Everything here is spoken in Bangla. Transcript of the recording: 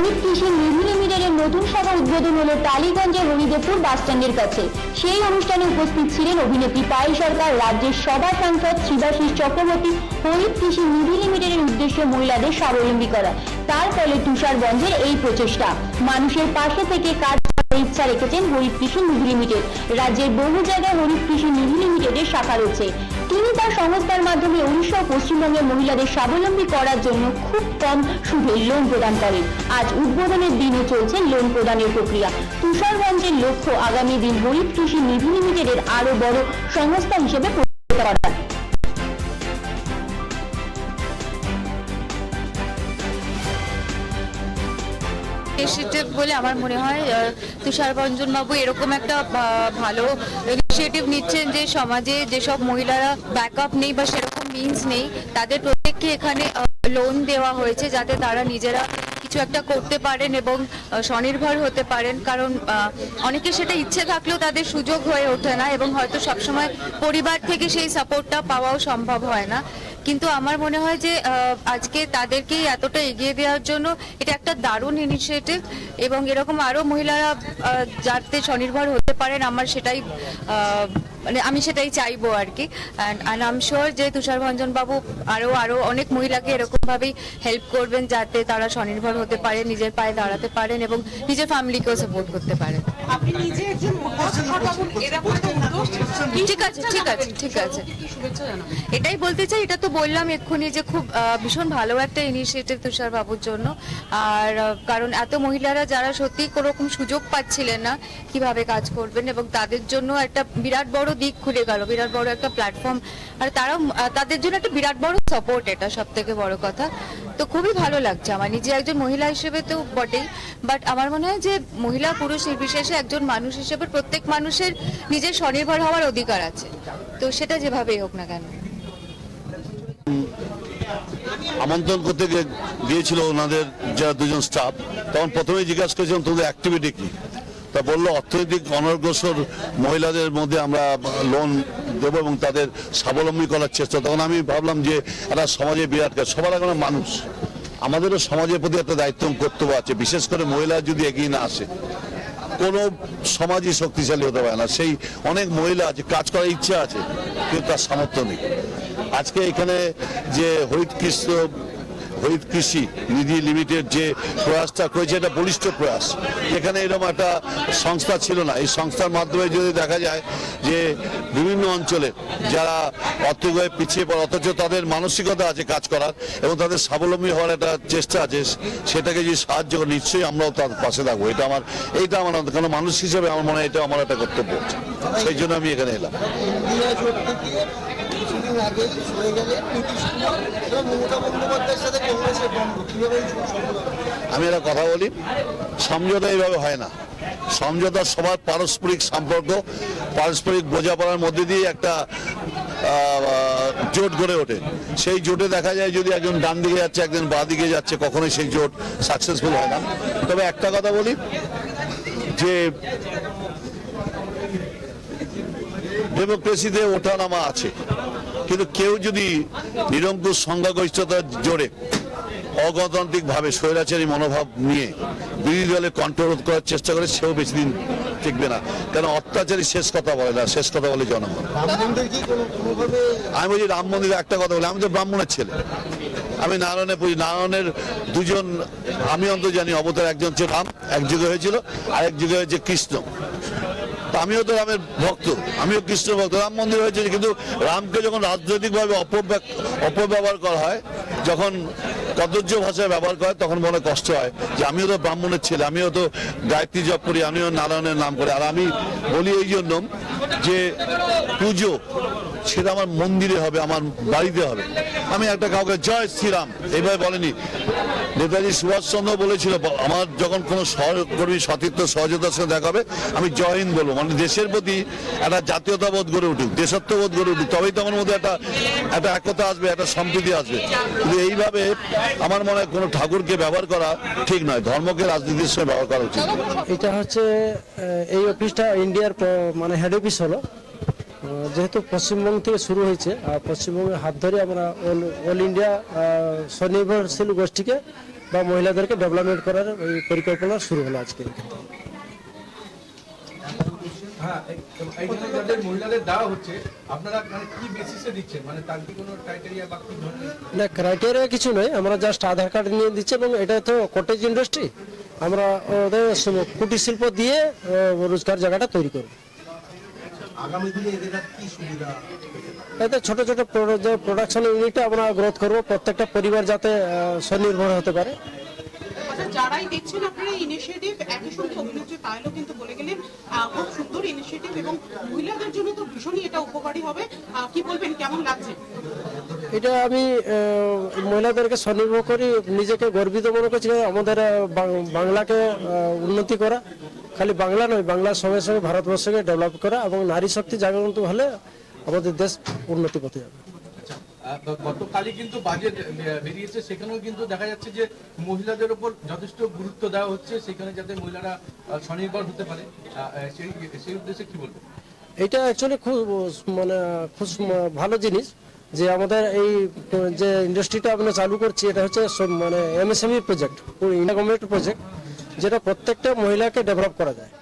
হরিদ কৃষি নিধি লিমিটেডের নতুন শাখা উদ্বোধন হলো টালিগঞ্জের হরিদেবপুর বাসস্ট্যান্ডের কাছে। সেই অনুষ্ঠানে উপস্থিত ছিলেন অভিনেত্রী পায়েল সরকার, রাজ্যের সভা সাংসদ শিবাশিস চক্রবর্তী হরিদ কৃষি নিধি লিমিটেডের উদ্দেশ্য মহিলাদের স্বাবলম্বী করা তার ফলে তুষারগঞ্জের এই প্রচেষ্টা। মানুষের পাশে থেকে কাজ ইচ্ছা রেখেছেন হরিদ কৃষি নিধি লিমিটেড। রাজ্যের বহু জায়গায় হরিদ কৃষি নিধি লিমিটেডের শাখা রয়েছে। তিনি তার সংস্থার মাধ্যমে উড়িষ্যা ও পশ্চিমবঙ্গের মহিলাদের স্বাবলম্বী করার জন্য খুব কম সুদে লোন প্রদান করেন। আজ উদ্বোধনের দিনে চলছে লোন প্রদানের প্রক্রিয়া। তুষারগঞ্জের লক্ষ্য আগামী দিন গরিব কৃষি নিধি লিমিটেডের আরও বড় সংস্থা হিসেবে ইনিশিয়েটিভ বলে আমার মনে হয় তুষার বাবু এরকম একটা ভালো ইনিশিয়েটিভ নিচ্ছেন যে সমাজে যেসব মহিলারা ব্যাকআপ নেই বা সেরকম মিনস নেই, তাদের প্রত্যেককে এখানে লোন দেওয়া হয়েছে যাতে তারা নিজেরা কিছু একটা করতে পারেন এবং স্বনির্ভর হতে পারেন। কারণ অনেকে সেটা ইচ্ছে থাকলেও তাদের সুযোগ হয়ে ওঠে না এবং হয়তো সবসময় পরিবার থেকে সেই সাপোর্টটা পাওয়াও সম্ভব হয় না। কিন্তু আমার মনে হয় যে আজকে তাদেরকেই এতটা এগিয়ে দেওয়ার জন্য এটা একটা দারুণ ইনিশিয়েটিভ এবং এরকম আরও মহিলারা যাতে স্বনির্ভর হতে পারেন, আমার সেটাই মানে আমি সেটাই চাইব আর কি। অ্যান্ড আই এম শিওর যে তুষার ভঞ্জন বাবু আরও আরও অনেক মহিলাকে এরকম ভাবেই হেল্প করবেন যাতে তারা স্বনির্ভর হতে পারে, নিজের পায়ে দাঁড়াতে পারেন এবং নিজের ফ্যামিলিকেও সাপোর্ট করতে পারেন আপনি নিজে একজন উপস্থাপক এরকম একটা উদ্যোগ ঠিক আছে ঠিক আছে ঠিক আছে। এটাই বলতে চাই এটা তো বললাম এক্ষুনি যে খুব ভীষণ ভালো একটা ইনিশিয়েটিভ তুষার বাবুর জন্য। আর কারণ এত মহিলারা যারা সত্যি কোনোরকম সুযোগ পাচ্ছিলেন না কীভাবে কাজ করবেন এবং তাদের জন্য একটা বিরাট বড় দিক খুলে গেল বিরাট বড় একটা প্ল্যাটফর্ম আর আহ, তাদের জন্য একটা বিরাট বড় সাপোর্ট এটা সব থেকে বড় কথা। তো খুবই ভালো লাগছে। আমার নিজে একজন মহিলা হিসেবে তো বটেই বাট আমার মনে হয় যে মহিলা পুরুষ নির্বিশেষে একজন মানুষ হিসেবে প্রত্যেক মানুষের নিজের স্বনির্ভর হওয়ার অধিকার আছে। তো সেটা যেভাবেই হোক না কেন। আমন্ত্রণ করতে গিয়ে- গিয়েছিল ওনাদের যারা দুজন স্টাফ তখন প্রথমেই জিজ্ঞাসা করেছিলাম তোদের অ্যাক্টিভিটি কি? তা বলল অর্থনৈতিক অনগ্রসর মহিলাদের মধ্যে আমরা লোন দেবো এবং তাদের স্বাবলম্বী করার চেষ্টা। তখন আমি ভাবলাম যে একটা সমাজে বিরাট কাজ, সবার আগে মানুষ। আমাদেরও সমাজের প্রতি একটা দায়িত্ব কর্তব্য আছে, বিশেষ করে মহিলা যদি এগিয়ে না আসে, কোনো সমাজই শক্তিশালী হতে পারে না। সেই অনেক মহিলা আছে, কাজ করার ইচ্ছা আছে, কিন্তু তার সামর্থ্য নেই। আজকে এখানে যে হরিত কৃষ্ণ হরিত কৃষি নিধি লিমিটেড যে প্রয়াসটা করেছে, এটা বলিষ্ঠ প্রয়াস। এখানে এরকম একটা সংস্থা ছিল না। এই সংস্থার মাধ্যমে যদি দেখা যায় যে বিভিন্ন অঞ্চলে যারা অর্থভাবে পিছিয়ে পড়ে, অথচ তাদের মানসিকতা আছে কাজ করার এবং তাদের স্বাবলম্বী হওয়ার একটা চেষ্টা আছে, সেটাকে যদি সাহায্য করে, নিশ্চয়ই আমরাও তার পাশে থাকব। এটা আমার এইটা আমার কারণ মানুষ হিসেবে আমার মনে হয় এটা আমার একটা কর্তব্য। সেই জন্য আমি এখানে এলাম। আমি একটা কথা বলি, সমঝোতা এইভাবে হয় না। সমঝোতা সবার পারস্পরিক সম্পর্ক, পারস্পরিক বোঝাপড়ার মধ্যে দিয়ে একটা জোট গড়ে ওঠে। সেই জোটে দেখা যায় যদি একজন ডান দিকে যাচ্ছে, একজন বাঁ দিকে যাচ্ছে, কখনোই সেই জোট সাকসেসফুল হয় না। তবে একটা কথা বলি, যে ডেমোক্রেসিতে ওঠা নামা আছে। কিন্তু কেউ যদি নিরঙ্কুশ সংখ্যাগরিষ্ঠতার জোরে অগণতান্ত্রিক ভাবে স্বৈরাচারী মনোভাব নিয়ে বিরোধী দলে কন্ট্রোল করার চেষ্টা করে সেও বেশি দিন টিকবে না। কেন অত্যাচারী শেষ কথা বলে না শেষ কথা বলে জনগণ। আমি বলছি রাম মন্দিরে একটা কথা বলি আমি তো ব্রাহ্মণের ছেলে। আমি নারায়ণে পুজি নারায়ণের দুজন আমি অন্তত জানি অবতার একজন হচ্ছে রাম এক যুগে হয়েছিল আর এক যুগে হয়েছে কৃষ্ণ। তা আমিও তো রামের ভক্ত আমিও কৃষ্ণ ভক্ত রাম মন্দির হয়েছে কিন্তু রামকে যখন রাজনৈতিকভাবে অপব্যা- অপব্যবহার করা হয় যখন কদর্য ভাষায় ব্যবহার করে, তখন মনে কষ্ট হয় যে আমিও তো ব্রাহ্মণের ছেলে, আমিও তো গায়ত্রী জপ করি, আমিও নারায়ণের নাম করি। আর আমি বলি এই জন্য যে পুজো, সেটা আমার মন্দিরে হবে, আমার বাড়িতে হবে। আমি একটা কাউকে জয় শ্রীরাম এইভাবে বলেনি। নেতাজি সুভাষচন্দ্র বলেছিল আমার যখন কোনো সহকর্মী সতীর্থ সহযোগিতার সঙ্গে দেখা হবে, আমি জয় হিন্দ বলব। মানে দেশের প্রতি একটা জাতীয়তাবোধ গড়ে উঠুক, দেশত্ববোধ গড়ে উঠুক, তবেই তো আমার মধ্যে একটা একটা একতা আসবে, একটা সম্প্রীতি আসবে। কিন্তু এইভাবে আমার মনে হয় কোনো ঠাকুরকে ব্যবহার করা ঠিক নয়, ধর্মকে রাজনীতির সঙ্গে ব্যবহার করা উচিত। এটা হচ্ছে এই অফিসটা ইন্ডিয়ার মানে হেড অফিস হলো। যেহেতু পশ্চিমবঙ্গ থেকে শুরু হয়েছে আর পশ্চিমবঙ্গের হাত ধরে আমরা অল ইন্ডিয়া স্বনির্ভরশীল গোষ্ঠীকে বা মহিলাদেরকে ডেভেলপমেন্ট করার এই পরিকল্পনা শুরু হলো আজকে। হ্যাঁ মানে মানে না ক্রাইটেরিয়া কিছু নয় আমরা জাস্ট আধার কার্ড নিয়ে দিচ্ছি এবং এটা তো কটেজ ইন্ডাস্ট্রি আমরা ওদের কুটির শিল্প দিয়ে রোজগার জায়গাটা তৈরি করব। আগামী দিনে এদের কি সুবিধা এতে ছোট ছোট প্রোডাকশন ইউনিটে আমরা গ্রোথ করব প্রত্যেকটা পরিবার যাতে স্বনির্ভর হতে পারে। আচ্ছা যারাই দেখছেন আপনারা ইনিশিয়েটিভ একই সঙ্গে অভিনেত্রী পায়েলও কিন্তু বলে গেলেন আহ, খুব সুন্দর ইনিশিয়েটিভ এবং মহিলাদের জন্য তো ভীষণই এটা উপকারী হবে। আহ, কি বলবেন? কেমন লাগছে? এটা আমি মহিলাদেরকে স্বনির্ভর করি নিজেকে গর্বিত মনে করছি আমাদের বাংলাকে উন্নতি করা। খালি বাংলা নয় বাংলার সঙ্গে সঙ্গে ভারতবর্ষকে ডেভেলপ করা এবং নারী শক্তি জাগরণ হলে আমাদের দেশ উন্নতি পথে যাবে। গতকালই কিন্তু বাজেট বেরিয়েছে। সেখানেও কিন্তু দেখা যাচ্ছে যে মহিলাদের উপর যথেষ্ট গুরুত্ব দেওয়া হচ্ছে। সেখানে যাতে মহিলারা স্বনির্ভর হতে পারে সেই সেই উদ্দেশ্যে কি বলবেন? এটা অ্যাকচুয়ালি খুব মানে খুব ভালো জিনিস। যে আমাদের এই, যে ইন্ডাস্ট্রিটা আমরা চালু করছি, এটা হচ্ছে মানে MSME project India government project যেটা প্রত্যেকটা মহিলাকে ডেভেলপ করা যায়।